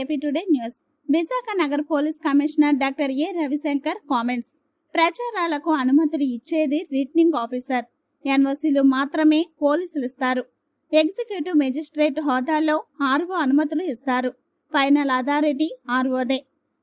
AP today news. Visakha Nagar police commissioner doctor A Ravishankar comments. ప్రచారాలకు అనుమతులు ఇచ్చేది returning officer. ఎన్ఓసీలు మాత్రమే పోలీసులు ఇస్తారు. ఎగ్జిక్యూటివ్ మెజిస్ట్రేట్ హోదాలో ఆర్వో అనుమతులు ఇస్తారు. ఫైనల్ అథారిటీ ఆర్వోదే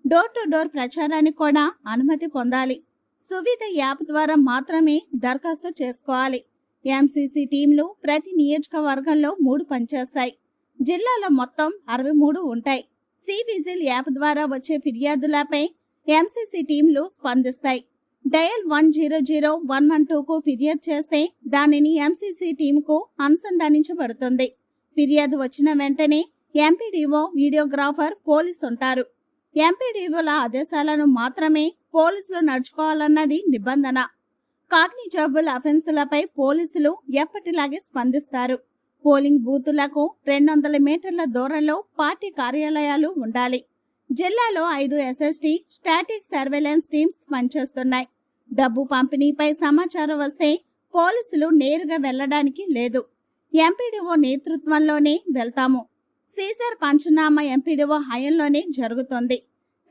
డోర్ టు డోర్ ప్రచారానికి కూడా అనుమతి పొందాలి. సువిధ యాప్ ద్వారా మాత్రమే దరఖాస్తు చేసుకోవాలి. ఎంసీసీ టీంలు ప్రతి నియోజకవర్గంలో మూడు పనిచేస్తాయి. జిల్లాలో మొత్తం అరవై మూడు ఉంటాయి. సి విజిల్ యాప్ ద్వారా వచ్చే ఫిర్యాదులపై ఎంసీసీ టీంలు స్పందిస్తాయి. Dial one zero zero one one టూకు ఫిర్యాదు చేస్తే దానిని ఎంసీసీ టీంకు అనుసంధానించబడుతుంది. ఫిర్యాదు వచ్చిన వెంటనే ఎంపీడీఓ వీడియోగ్రాఫర్ పోలీసు ఉంటారు. ఎంపీడీఓల ఆదేశాలను మాత్రమే పోలీసులు నడుచుకోవాలన్నది నిబంధన. కాగ్నిజబుల్ అఫెన్సులపై పోలీసులు ఎప్పటిలాగే స్పందిస్తారు. పోలింగ్ బూతులకు రెండు వందల మీటర్ల దూరంలో పార్టీ కార్యాలయాలు ఉండాలి. జిల్లాలో ఐదు ఎస్ఎస్టీ స్టాటిక్ సర్వేలెన్స్ టీమ్స్ పనిచేస్తున్నాయి. డబ్బు పంపిణీపై సమాచారం వస్తే పోలీసులు నేరుగా వెళ్ళడానికి లేదు. ఎంపీడీఓ నేతృత్వంలోనే వెళ్తాము. సీజర్ పంచనామా ఎంపీడీఓ హయంలోనే జరుగుతుంది.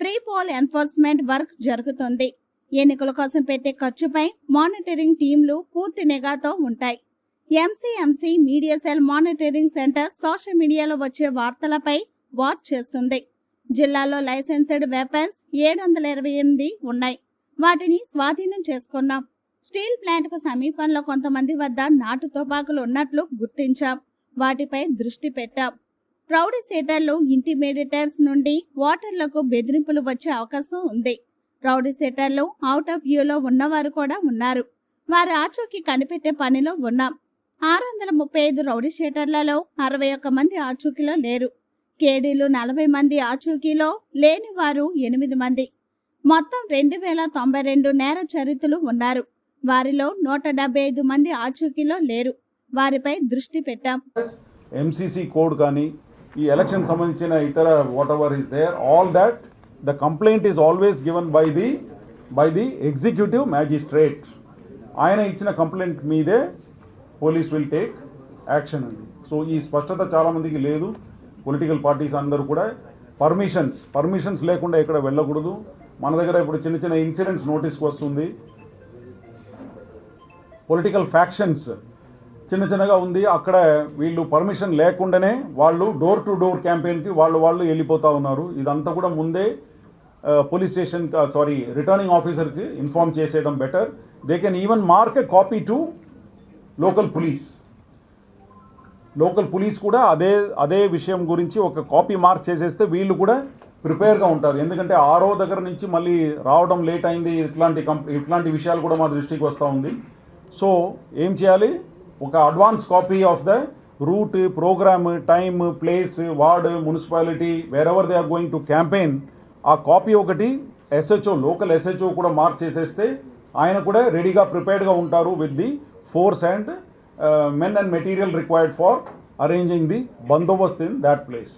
ప్రీ పోల్ ఎన్ఫోర్స్మెంట్ వర్క్ జరుగుతుంది. ఎన్నికల కోసం పెట్టే ఖర్చుపై మానిటరింగ్ టీంలు పూర్తి నిఘాతో ఉంటాయి. MCMC media cell monitoring centre social మీడియాలో వచ్చే వార్తలపై వాచ్ చేస్తుంది. జిల్లాలో లైసెన్స్డ్ వెపన్స్ ఏడు వందల ఇరవై ఎనిమిది ఉన్నాయి. వాటిని స్వాధీనం చేసుకున్నాం. స్టీల్ ప్లాంట్కు సమీపంలో కొంతమంది వద్ద నాటు తుపాకులు ఉన్నట్లు గుర్తించాం. వాటిపై దృష్టి పెట్టాం. రౌడీ సీటర్లు ఇంటిమీడియటర్స్ నుండి ఓటర్లకు బెదిరింపులు వచ్చే అవకాశం ఉంది. రౌడీ సీటర్లు అవుట్ ఆఫ్ వ్యూలో ఉన్నవారు కూడా ఉన్నారు. వారి ఆచూకీ కనిపెట్టే పనిలో ఉన్నాం. ఆరు వందల ముప్పై ఐదు రౌడీ షీటర్లలో అరవై ఒక్క మంది ఆచూకీలో లేరు. కేడీలు నలభై మంది ఆచూకీలో లేని వారు ఎనిమిది మంది. మొత్తం రెండు వేల తొంభై రెండు నేర చరిత్రలు ఉన్నారు. వారిలో నూట డెబ్బై ఐదు మంది ఆచూకీలో లేరు. వారిపై దృష్టి పెట్టాం. ఎంసీసీ కోడ్ కానీ ఈ ఎలక్షన్ సంబంధించిన ఇతర whatever is there all that the complaint is always given by the by the executive magistrate ఆయన ఇచ్చిన కంప్లైంట్ మీదే పోలీస్ విల్ టేక్ యాక్షన్ అండి. సో ఈ స్పష్టత చాలామందికి లేదు. పొలిటికల్ పార్టీస్ అందరూ కూడా పర్మిషన్స్ పర్మిషన్స్ లేకుండా ఎక్కడ వెళ్ళకూడదు. మన దగ్గర ఇప్పుడు చిన్న చిన్న ఇన్సిడెంట్స్ నోటీస్కి వస్తుంది. పొలిటికల్ ఫ్యాక్షన్స్ చిన్న చిన్నగా ఉంది. అక్కడ వీళ్ళు పర్మిషన్ లేకుండానే వాళ్ళు డోర్ టు డోర్ క్యాంపెయిన్కి వాళ్ళు వాళ్ళు వెళ్ళిపోతూ ఉన్నారు. ఇదంతా కూడా ముందే పోలీస్ స్టేషన్ సారీ రిటర్నింగ్ ఆఫీసర్కి ఇన్ఫార్మ్ చేసేయడం better. They can even mark a copy to local police. Local police కూడా అదే అదే విషయం గురించి ఒక కాపీ మార్క్ చేసేస్తే వీళ్ళు కూడా ప్రిపేర్గా ఉంటారు. ఎందుకంటే ఆరో దగ్గర నుంచి మళ్ళీ రావడం లేట్ అయింది. ఇట్లాంటి కంప్ ఇట్లాంటి విషయాలు కూడా మా దృష్టికి వస్తూ ఉంది. సో ఏం చేయాలి? ఒక advance copy of the route programme time place ward municipality wherever they are going to campaign ఆ కాపీ ఒకటి ఎస్హెచ్ఓ లోకల్ ఎస్హెచ్ఓ కూడా మార్క్ చేసేస్తే ఆయన కూడా రెడీగా ప్రిపేర్డ్గా ఉంటారు with the force and men and material required for arranging the bandobast in that place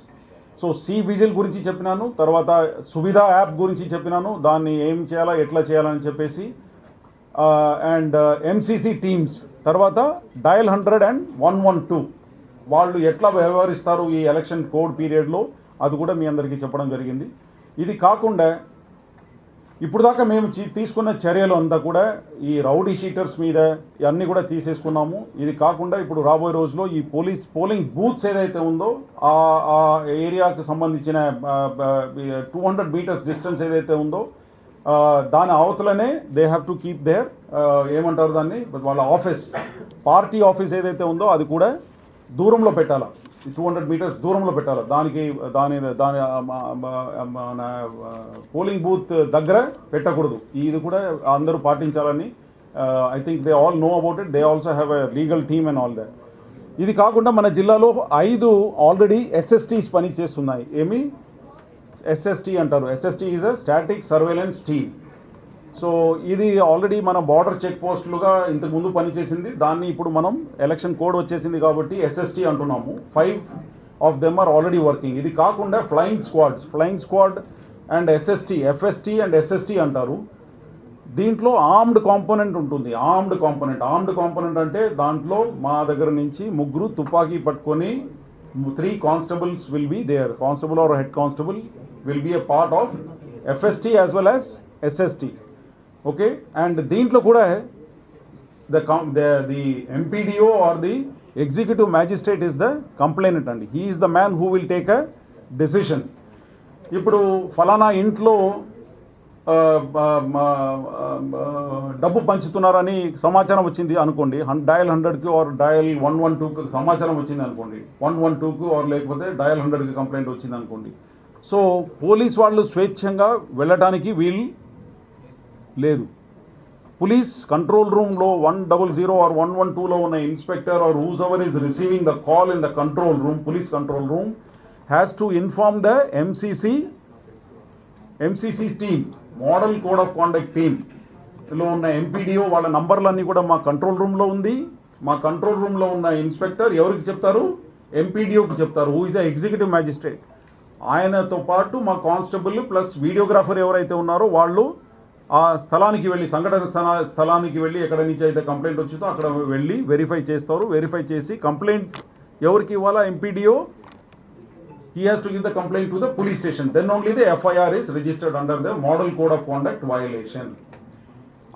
so C vigil గురించి చెప్పినాను తర్వాత సువిధ యాప్ గురించి చెప్పినాను దాన్ని ఏం చేయాలా ఎట్లా చేయాలని చెప్పేసి అండ్ ఎంసీసీ టీమ్స్ తర్వాత dial hundred and one one two వాళ్ళు ఎట్లా వ్యవహరిస్తారు ఈ ఎలక్షన్ కోడ్ పీరియడ్లో అది కూడా మీ అందరికీ చెప్పడం జరిగింది ఇది కాకుండా ఇప్పుడు దాకా మేము తీసుకున్న చర్యలు అంతా కూడా ఈ రౌడీ షీటర్స్ మీద ఇవన్నీ కూడా తీసేసుకున్నాము. ఇది కాకుండా ఇప్పుడు రాబోయే రోజుల్లో ఈ పోలీస్ పోలింగ్ బూత్స్ ఏదైతే ఉందో ఆ ఏరియాకు ఏరియాకి సంబంధించిన టూ హండ్రెడ్ మీటర్స్ డిస్టెన్స్ ఏదైతే ఉందో దాని అవతలనే they have to keep there ఏమంటారు దాన్ని? వాళ్ళ ఆఫీస్ పార్టీ ఆఫీస్ ఏదైతే ఉందో అది కూడా దూరంలో పెట్టాలి? టూ హండ్రెడ్ మీటర్స్ దూరంలో పెట్టాలి. దానికి దాని దాని మన పోలింగ్ బూత్ దగ్గర పెట్టకూడదు. ఇది కూడా అందరూ పాటించాలని I think they all know about it they also have a legal team and all that ఇది కాకుండా మన జిల్లాలో ఐదు ఆల్రెడీ ఎస్ఎస్టీస్ పని చేస్తున్నాయి ఏమి? ఎస్ఎస్టీ అంటారు. SST is a static surveillance team so ఇది ఆల్రెడీ మన బార్డర్ చెక్ పోస్టులుగా ఇంతకుముందు పనిచేసింది. దాన్ని ఇప్పుడు మనం ఎలక్షన్ కోడ్ వచ్చేసింది కాబట్టి ఎస్ఎస్టీ అంటున్నాము. Five of them are already working ఇది కాకుండా flying squads flying squad and SST FST and SST అంటారు. దీంట్లో ఆర్మ్డ్ కాంపోనెంట్ ఉంటుంది. ఆర్మ్డ్ కాంపోనెంట్ ఆర్మ్డ్ కాంపోనెంట్ అంటే దాంట్లో మా దగ్గర నుంచి ముగ్గురు తుపాకీ పట్టుకొని three constables will be there constable or head constable will be a part of FST as well as SST okay and దీంట్లో కూడా the come the the MPDO or the executive magistrate is the అండి. He is the man who will take a decision ఇప్పుడు ఫలానా ఇంట్లో డబ్బు పంచుతున్నారని సమాచారం వచ్చింది అనుకోండి. హన్ డయల్ హండ్రెడ్కి ఆర్ డయల్ వన్ వన్ టూకి సమాచారం వచ్చింది అనుకోండి. వన్ వన్ టూకి ఆర్ లేకపోతే డయల్ హండ్రెడ్కి కంప్లైంట్ వచ్చింది అనుకోండి. సో పోలీస్ వాళ్ళు స్వేచ్ఛంగా వెళ్ళడానికి వీళ్ళు లేదు. పోలీస్ కంట్రోల్ రూమ్లో one double zero or one one టూలో ఉన్న inspector or who's ever is receiving the call in the control room police control room has to inform the MCC MCC team model code of conduct team ఉన్న MPDO వాళ్ళ నంబర్లన్నీ కూడా మా control రూమ్లో ఉంది. మా కంట్రోల్ రూమ్లో ఉన్న ఇన్స్పెక్టర్ ఎవరికి చెప్తారు? ఎంపీడీఓకి చెప్తారు who is the executive magistrate ఆయనతో పాటు మా కానిస్టేబుల్ ప్లస్ వీడియోగ్రాఫర్ ఎవరైతే ఉన్నారో వాళ్ళు ఆ స్థలానికి వెళ్ళి సంఘటన స్థలా- స్థలానికి వెళ్ళి ఎక్కడ నుంచి అయితే కంప్లైంట్ వచ్చిందో అక్కడ వెళ్ళి వెరిఫై చేస్తారు. వెరిఫై చేసి కంప్లైంట్ ఎవరికి ఇవ్వాలా? MPDO. He has to give the complaint to the police station then only the FIR is registered under the model code of conduct violation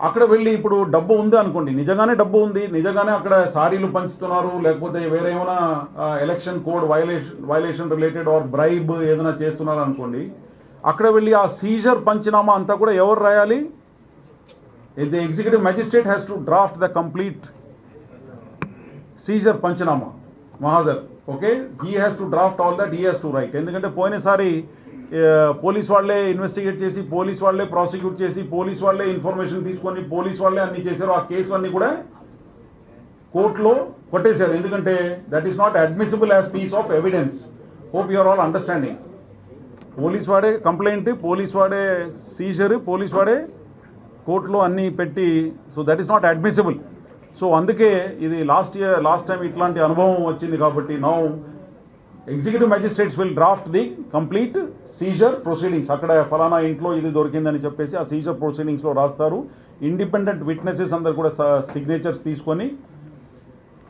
అక్కడ వెళ్ళి ఇప్పుడు డబ్బు ఉంది అనుకోండి. నిజంగానే డబ్బు ఉంది. నిజంగానే అక్కడ సారీలు పంచుతున్నారు. లేకపోతే వేరే ఏమైనా election code violation violation related or bribe ఏదైనా చేస్తున్నారు అనుకోండి అక్కడ వెళ్ళి ఆ సీజర్ పంచనామా అంతా కూడా ఎవరు రాయాలి? The executive magistrate has to draft the complete seizure panchanama mahazar okay he has to draft all that he has to write ఎందుకంటే పోయినసారి పోలీస్ వాళ్ళే ఇన్వెస్టిగేట్ చేసి పోలీస్ వాళ్ళే ప్రాసిక్యూట్ చేసి పోలీస్ వాళ్ళే ఇన్ఫర్మేషన్ తీసుకొని పోలీస్ వాళ్ళే అన్ని చేశారు. ఆ కేసులన్నీ కూడా కోర్టులో కొట్టేశారు. ఎందుకంటే that is not admissible as piece of evidence hope you are all understanding police వాడే కంప్లైంట్ పోలీస్ వాడే సీజర్ పోలీస్ వాడే కోర్టులో అన్నీ పెట్టి so that is not admissible so అందుకే ఇది లాస్ట్ ఇయర్ లాస్ట్ టైం ఇట్లాంటి అనుభవం వచ్చింది కాబట్టి now executive magistrates will draft the complete seizure proceedings అక్కడ ఫలానా ఇంట్లో ఇది దొరికిందని చెప్పేసి ఆ సీజర్ ప్రొసీడింగ్స్లో రాస్తారు. ఇండిపెండెంట్ విట్నెసెస్ అందరు కూడా సిగ్నేచర్స్ తీసుకొని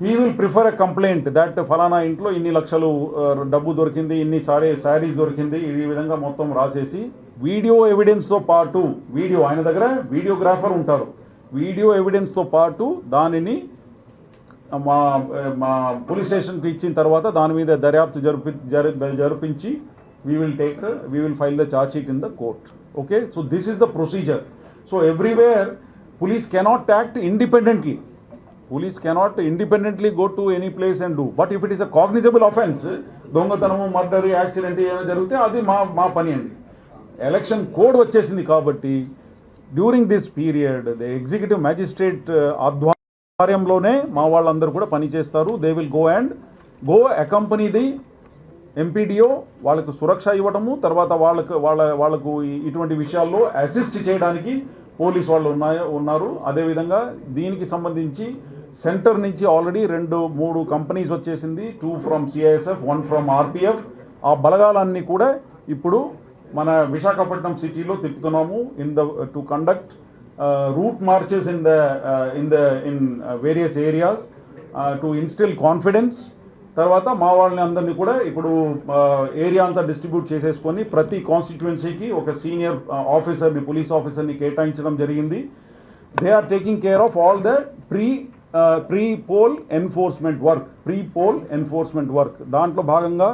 he will prefer a complaint that ఫలానా ఇంట్లో ఇన్ని లక్షలు డబ్బు దొరికింది ఇన్ని సారీ శారీస్ దొరికింది ఈ విధంగా మొత్తం రాసేసి వీడియో ఎవిడెన్స్తో పాటు వీడియో ఆయన దగ్గర వీడియోగ్రాఫర్ ఉంటారు వీడియో ఎవిడెన్స్తో పాటు దానిని మా మా పోలీస్ స్టేషన్కి ఇచ్చిన తర్వాత దాని మీద దర్యాప్తు జరిపి జరిపించి we will take we will file the charge sheet in the court okay so this is the procedure so everywhere police cannot act independently. Police cannot independently go to any place and do. But if it is a cognizable offense దొంగతనము murder accident ఏమైనా జరిగితే అది మా మా పని అండి. Election code వచ్చేసింది కాబట్టి during this period the executive magistrate ఆధ్వర్యంలోనే మా వాళ్ళందరూ కూడా పనిచేస్తారు they will go and go accompany the MPDO వాళ్ళకు సురక్ష ఇవ్వడము తర్వాత వాళ్ళకు వాళ్ళ వాళ్ళకు ఇటువంటి విషయాల్లో అసిస్ట్ చేయడానికి పోలీస్ వాళ్ళు ఉన్నాయో ఉన్నారు. అదేవిధంగా దీనికి సంబంధించి సెంటర్ నుంచి ఆల్రెడీ రెండు మూడు కంపెనీస్ వచ్చేసింది. Two from CISF one from RPF ఆ బలగాలన్నీ కూడా ఇప్పుడు మన విశాఖపట్నం సిటీలో తిప్పుతున్నాము. In the to conduct route marches in the in the in various areas to instil confidence తర్వాత మా వాళ్ళని అందరినీ కూడా ఇప్పుడు ఏరియా అంతా డిస్ట్రిబ్యూట్ చేసేసుకొని ప్రతి కాన్స్టిట్యుయెన్సీకి ఒక సీనియర్ ఆఫీసర్ని పోలీస్ ఆఫీసర్ని కేటాయించడం జరిగింది. They are taking care of all the pre pre poll enforcement work pre poll enforcement work దాంట్లో భాగంగా